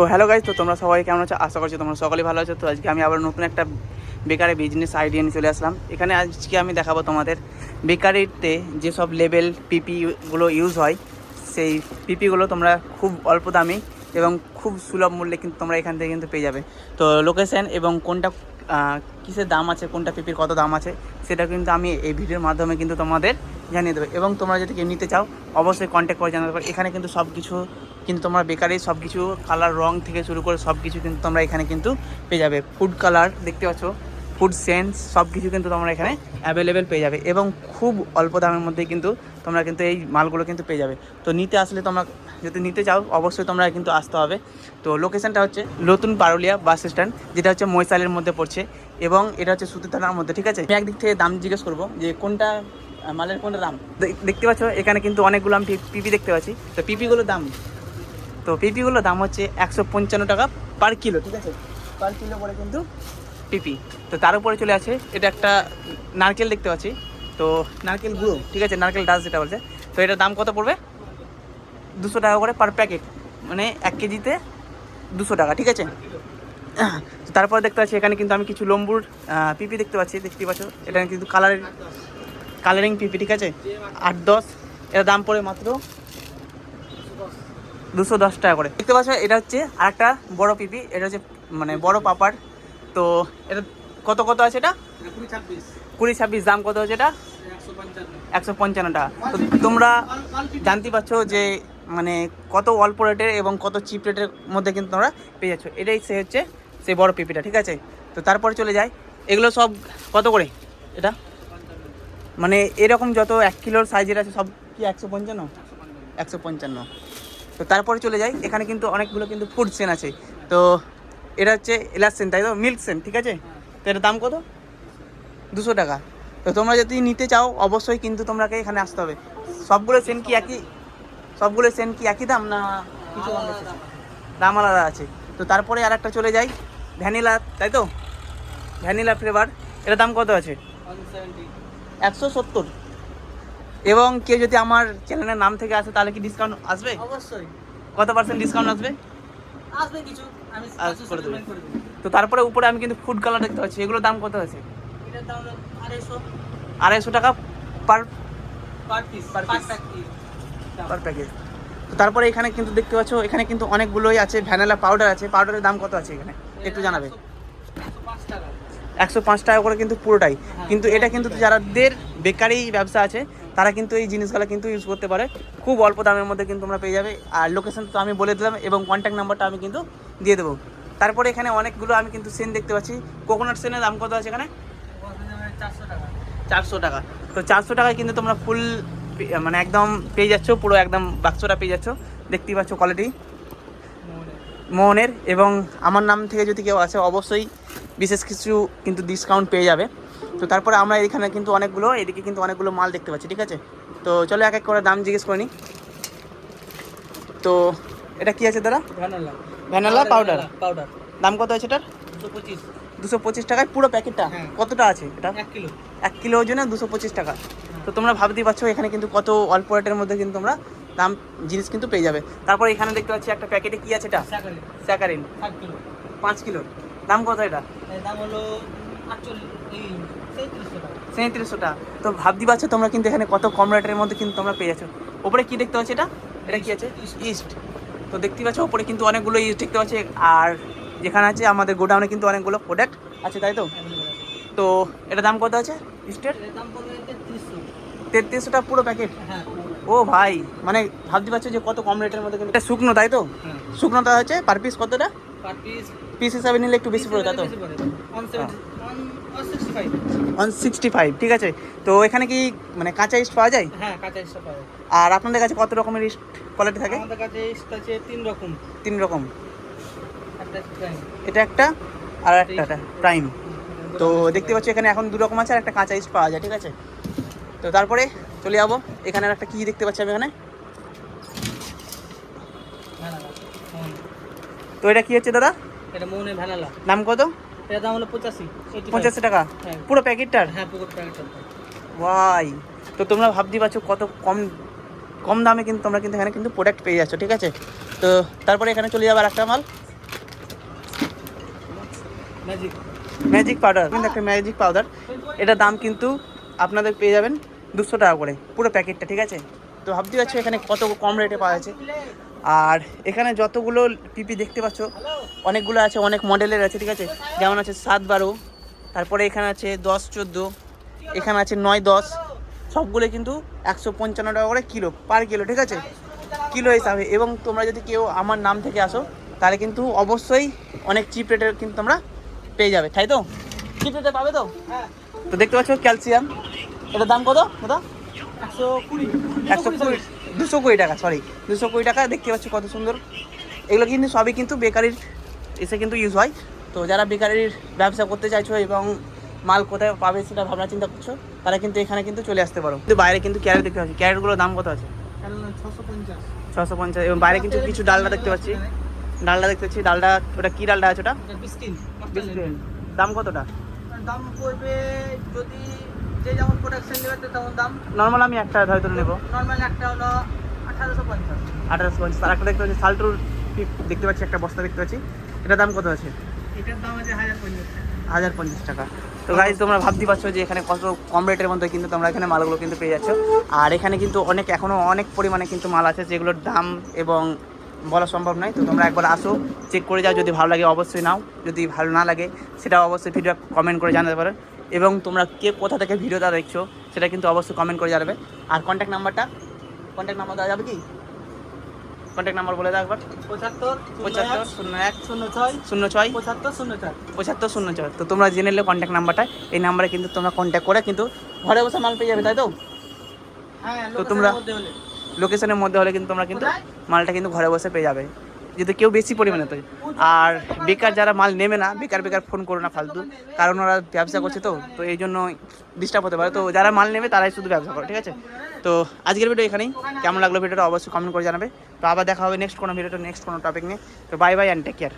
তো hello guys তো তোমরা সবাই কেমন আছো? আশা করছি তোমরা সকলেই ভালো আছো। তো আজকে আমি আবার নতুন একটা বেকারি বিজনেস আইডিয়া নিয়ে চলে আসলাম। এখানে আজকে আমি দেখাবো তোমাদের বেকারিতে যেসব লেভেল পিপিগুলো ইউজ হয়, সেই পিপিগুলো তোমরা খুব অল্প দামি এবং খুব সুলভ মূল্যে কিন্তু তোমরা এখান থেকে কিন্তু পেয়ে যাবে। তো লোকেশন এবং কোনটা কিসের দাম আছে, কোনটা পিপির কত দাম আছে, সেটা কিন্তু আমি এই ভিডিওর মাধ্যমে কিন্তু তোমাদের জানিয়ে দেবে। এবং তোমরা যদি কেউ নিতে চাও, অবশ্যই কন্ট্যাক্ট করে জানাতে পারো। এখানে কিন্তু সব কিছু কিন্তু তোমরা বেকারি সব কিছু কালার রং থেকে শুরু করে সব কিছু কিন্তু তোমরা এখানে কিন্তু পেয়ে যাবে। ফুড কালার দেখতে পাচ্ছ ফুড সেন্স সব কিছু কিন্তু তোমরা এখানে অ্যাভেলেবেল পেয়ে যাবে। এবং খুব অল্প দামের মধ্যে কিন্তু তোমরা কিন্তু এই মালগুলো কিন্তু পেয়ে যাবে। তো নিতে আসলে তোমরা, যদি নিতে চাও, অবশ্যই তোমরা কিন্তু আসতে হবে। তো লোকেশনটা হচ্ছে নতুন পারুলিয়া বাস স্ট্যান্ড যেটা হচ্ছে মৈশালের মধ্যে পড়ছে। এবং এটা হচ্ছে সুতি থানার মধ্যে, ঠিক আছে? আমি একদিক থেকে দাম জিজ্ঞেস করব যে কোনটা মালের কোনটা দাম। দেখ- দেখতে পাচ্ছ এখানে কিন্তু অনেকগুলো আমি পিপি দেখতে পাচ্ছি। তো পিপিগুলোর দাম। তো পিপিগুলোর দাম হচ্ছে একশো পঞ্চান্ন টাকা পার কিলো ঠিক আছে? পার কিলো করে কিন্তু পিপি। তো তার উপরে চলে আছে এটা একটা নারকেল দেখতে পাচ্ছি। তো নারকেল গুঁড়ো। ঠিক আছে নারকেল ডাস যেটা বলছে। তো এটার দাম কত পড়বে? দুশো টাকা করে পার প্যাকেট। মানে এক কেজিতে দুশো টাকা ঠিক আছে? তারপরে দেখতে পাচ্ছি এখানে কিন্তু আমি কিছু লম্বুর পিপি দেখতে পাচ্ছি দেখতে পাচ্ছ? এটা কিন্তু কালারের কালারিং পিপি ঠিক আছে? আট, দশ। এটার দাম পড়ে মাত্র দুশো দশ টাকা করে। দেখতে পাচ্ছ, এটা হচ্ছে আরেকটা বড় পিপি, এটা হচ্ছে মানে বড় পাপার। তো এটা কত কত আছে এটা? কুড়ি ছাব্বিশ। দাম কত হচ্ছে এটা? একশো পঞ্চান্ন টাকা। তো তোমরা জানতে পারছ যে মানে কত অল্প রেটের এবং কত চিপ রেটের মধ্যে কিন্তু তোমরা পেয়ে যাচ্ছ। এটাই সে হচ্ছে সেই বড় পিপিটা, ঠিক আছে? তো তারপরে চলে যায় এগুলো সব কত করে? এটা? মানে এরকম যত এক কিলোর সাইজের আছে সব কি একশো পঞ্চান্ন? একশো পঞ্চান্ন। তো তারপরে চলে যাই। এখানে কিন্তু অনেকগুলো কিন্তু ফুড সেন আছে। তো এটা হচ্ছে এলাচ সেন তাই তো? মিল্ক সেন ঠিক আছে? তো এটার দাম কত? দুশো টাকা। তো তোমরা যদি নিতে চাও, অবশ্যই কিন্তু তোমরাকে এখানে আসতে হবে। সবগুলো সেন কি একই? সবগুলো সেন কি একই দাম না কিছু দাম আলাদা আছে। তো তারপরে আর একটা চলে যাই। ভ্যানিলা তাই তো? ভ্যানিলা ফ্লেভার এটার দাম কত আছে? একশো সত্তর। এবং কেউ যদি আমার চ্যানেলের নাম থেকে আসে তাহলে কি ডিসকাউন্ট আসবে? অবশ্যই। কত পার্সেন্ট ডিসকাউন্ট আসবে? আসবে কিছু। আমি করে দেবে। তো তারপরে উপরে আমি কিন্তু ফুড কালার দেখতে পাচ্ছি। এগুলোর দাম কত আছে এটার দাম হলো আড়াইশো টাকা পার পার পিস পার প্যাকেজ তো তারপরে এখানে কিন্তু দেখতে পাচ্ছ এখানে কিন্তু অনেকগুলোই আছে। ভ্যানিলা পাউডার আছে। পাউডারের দাম কত আছে এখানে? একটু জানাবে। টাকা। একশো পাঁচ টাকা করে কিন্তু পুরোটাই। হ্যাঁ। কিন্তু এটা কিন্তু যারাদের বেকারি ব্যবসা আছে তারা কিন্তু এই জিনিসগুলো কিন্তু ইউজ করতে পারে। খুব অল্প দামের মধ্যে কিন্তু তোমরা পেয়ে যাবে। আর লোকেশন তো আমি বলে দিলাম এবং কন্ট্যাক্ট নাম্বারটা আমি কিন্তু দিয়ে দেবো। তারপরে এখানে অনেকগুলো আমি কিন্তু সেন দেখতে পাচ্ছি। কোকোনাট সেনের দাম কত আছে এখানে? চারশো টাকা। চারশো টাকা তো চারশো টাকায় কিন্তু তোমরা ফুল মানে একদম পেয়ে যাচ্ছ পুরো একদম বাক্সটা পেয়ে যাচ্ছ। দেখতেই পাচ্ছ কোয়ালিটি মোহনের এবং আমার নাম থেকে যদি কেউ আসে অবশ্যই বিশেষ কিছু কিন্তু ডিসকাউন্ট পেয়ে যাবে। তো তারপরে আমরা এখানে কিন্তু অনেকগুলো এদিকে কিন্তু অনেকগুলো মাল দেখতে পাচ্ছি ঠিক আছে? তো চলো এক এক করে দাম জিজ্ঞেস করে নিই তো এটা কি আছে দাদা? ভ্যানিলা ভ্যানিলা পাউডার পাউডার দাম কত আছে এটার? দুশো পঁচিশ। টাকায় পুরো প্যাকেটটা? হ্যাঁ। কতটা আছে এটা? এক কিলো। এক কিলো ওজনে দুশো পঁচিশ টাকা। তো তোমরা ভাবতেই পারছ এখানে কিন্তু কত অল্প রেটের মধ্যে কিন্তু তোমরা দাম জিনিস কিন্তু পেয়ে যাবে। তারপর এখানে দেখতে পাচ্ছি একটা প্যাকেটে কি আছে এটা? স্যাকারি স্যাকারিন। কিলো। পাঁচ কিলোর দাম কত এটা? দাম হলো সাঁত্রিশশো টাকা। তো ভাবতে পারছ তোমরা কিন্তু এখানে কত কম রেটের মধ্যে কিন্তু তোমরা পেয়ে যাচ্ছ। ওপরে কি দেখতে পাচ্ছি এটা? এটা কি আছে? ইস্ট তো দেখতে পাচ্ছ ওপরে কিন্তু অনেকগুলো ইস্ট দেখতে পাচ্ছি। আর যেখানে আছে আমাদের গোডাউনে কিন্তু অনেকগুলো প্রোডাক্ট আছে তাই তো? তো এটা দাম কত আছে ইস্টের এর? দাম তেত্রিশশো। তেত্রিশশো টাকা পুরো প্যাকেট হ্যাঁ ও ভাই মানে ভাবতে পারছ যে কত কম রেটের মধ্যে কিন্তু এটা শুকনো তাই তো? হ্যাঁ। শুকনোটা হচ্ছে পার পিস কতটা? পার পিস পিস হিসাবে নিলে একটু বেশি পড়ে তো? ওয়ান সিক্সটি ফাইভ ঠিক আছে? তো এখানে কি মানে কাঁচা ইস্ট পাওয়া যায়? হ্যাঁ কাঁচা ইস্টা আর আপনাদের কাছে কত রকমের ইস্ট কোয়ালিটি থাকে? আমাদের কাছে ইস্ট আছে তিন রকম। তিন রকম। এটা একটা আর একটা প্রাইম তো দেখতে পাচ্ছি এখানে এখন দু রকম আছে আর একটা কাঁচা ইস্ট পাওয়া যায় ঠিক আছে? তো তারপরে চলে যাব। এখানে একটা কি দেখতে পাচ্ছি আমি এখানে? তো এটা কি হচ্ছে দাদা? এটা মৌনে ভ্যানালা। দাম কত? এটার দাম হলো পঁচাশি পঞ্চাশি টাকা? হ্যাঁ। পুরো প্যাকেটটার? হ্যাঁ পুকুর প্যাকেটটা ওয়াই। তো তোমরা ভাবতে পারছ কত কম কম দামে কিন্তু তোমরা কিন্তু এখানে কিন্তু প্রোডাক্ট পেয়ে যাচ্ছ ঠিক আছে? তো তারপরে এখানে চলে যাবার একটা মাল। ম্যাজিক ম্যাজিক পাউডার কিন্তু একটা ম্যাজিক পাউডার এটার দাম কিন্তু আপনাদের পেয়ে যাবেন দুশো টাকা করে পুরো প্যাকেটটা ঠিক আছে? তো ভাবতে পারছ এখানে কত কম রেটে পাওয়া যাচ্ছে? আর এখানে যতগুলো পিপি দেখতে পাচ্ছ অনেকগুলো আছে অনেক মডেলের আছে ঠিক আছে? যেমন আছে সাত বারো তারপরে এখানে আছে দশ চোদ্দ এখানে আছে নয় দশ সবগুলো কিন্তু একশো পঞ্চান্ন টাকা করে কিলো পার কিলো ঠিক আছে? কিলো হিসাবে। এবং তোমরা যদি কেউ আমার নাম থেকে আসো তাহলে কিন্তু অবশ্যই অনেক চিপ রেটে কিন্তু তোমরা পেয়ে যাবে তাই তো? চিপ রেটে পাবে তো? হ্যাঁ তো দেখতে পাচ্ছ ক্যালসিয়াম। এটার দাম কত? কত একশো কুড়ি। একশো কুড়ি। দুশো কুড়ি টাকা সরি দুশো কুড়ি টাকা দেখতে পাচ্ছি কত সুন্দর। এগুলো কিন্তু সবই কিন্তু বেকারির এসে কিন্তু ইউজ হয়। তো যারা বেকারির ব্যবসা করতে চাইছো এবং মাল কোথায় পাবে সেটা ভাবনা চিন্তা করছ তারা কিন্তু এখানে কিন্তু চলে আসতে পারো। কিন্তু বাইরে কিন্তু ক্যারেট দেখতে পাচ্ছি। ক্যারেটগুলোর দাম কত আছে? ছশো পঞ্চাশ। এবং বাইরে কিন্তু কিছু ডালডা দেখতে পাচ্ছি। ডালটা দেখতে পাচ্ছি। ডালটা ওটা কী ডালটা আছে ওটা? দাম কতটা? দাম পড়বে যদি যে যেমন প্রোডাকশন নেবে তেমন দাম। নর্মাল আমি একটা হয়তো নেব। নর্মাল একটা হলো আঠারোশো পঞ্চাশ। আঠারোশো পঞ্চাশ। আর একটা দেখতে পাচ্ছি সালটুর দেখতে পাচ্ছি একটা বস্তা দেখতে পাচ্ছি। এটার দাম কত আছে? এটার দাম আছে হাজার পঞ্চাশ হাজার পঞ্চাশ টাকা। তো গাইজ তোমরা ভাবতে পারছ যে এখানে কত কম রেটের মধ্যে কিন্তু তোমরা এখানে মালগুলো কিন্তু পেয়ে যাচ্ছ। আর এখানে কিন্তু অনেক এখনও অনেক পরিমাণে কিন্তু মাল আছে যেগুলোর দাম এবং বলা সম্ভব নয়। তো তোমরা একবার আসো চেক করে যাও। যদি ভালো লাগে অবশ্যই নাও। যদি ভালো না লাগে সেটা অবশ্যই ফিডব্যাক কমেন্ট করে জানাতে পারো। এবং তোমরা কে কোথা থেকে ভিডিওটা দেখছ সেটা কিন্তু অবশ্যই কমেন্ট করে জানাবে। আর কন্ট্যাক্ট নাম্বারটা? কন্ট্যাক্ট নাম্বার দেওয়া যাবে কি? কন্ট্যাক্ট নাম্বার বলে দাও একবার। পঁচাত্তর পঁচাত্তর শূন্য এক শূন্য ছয় শূন্য ছয় পঁচাত্তর শূন্য চার। পঁচাত্তর শূন্য চার তো তোমরা জেনে নিলে কন্ট্যাক্ট নাম্বারটা। এই নাম্বারে কিন্তু তোমরা কন্ট্যাক্ট করে কিন্তু ঘরে বসে মাল পেয়ে যাবে তাই তো? হ্যাঁ তো তোমরা- লোকেশনের মধ্যে হলে কিন্তু তোমরা কিন্তু মালটা কিন্তু ঘরে বসে পেয়ে যাবে। যদি কেউ বেশি পরিমাণে তো আর বেকার যারা মাল নেবে না, বেকার বেকার ফোন করো না ফালতু, কারণ ওরা ব্যবসা করছে তো তো এই জন্য ডিস্টার্ব হতে পারে। তো যারা মাল নেবে তারাই শুধু ব্যবসা করে, ঠিক আছে? তো আজকের ভিডিও এখানেই। কেমন লাগল ভিডিওটা অবশ্যই কমেন্ট করে জানাবে। তো আবার দেখা হবে নেক্সট কোনো ভিডিওটা নেক্সট কোনো টপিক নিয়ে। তো bye bye and take care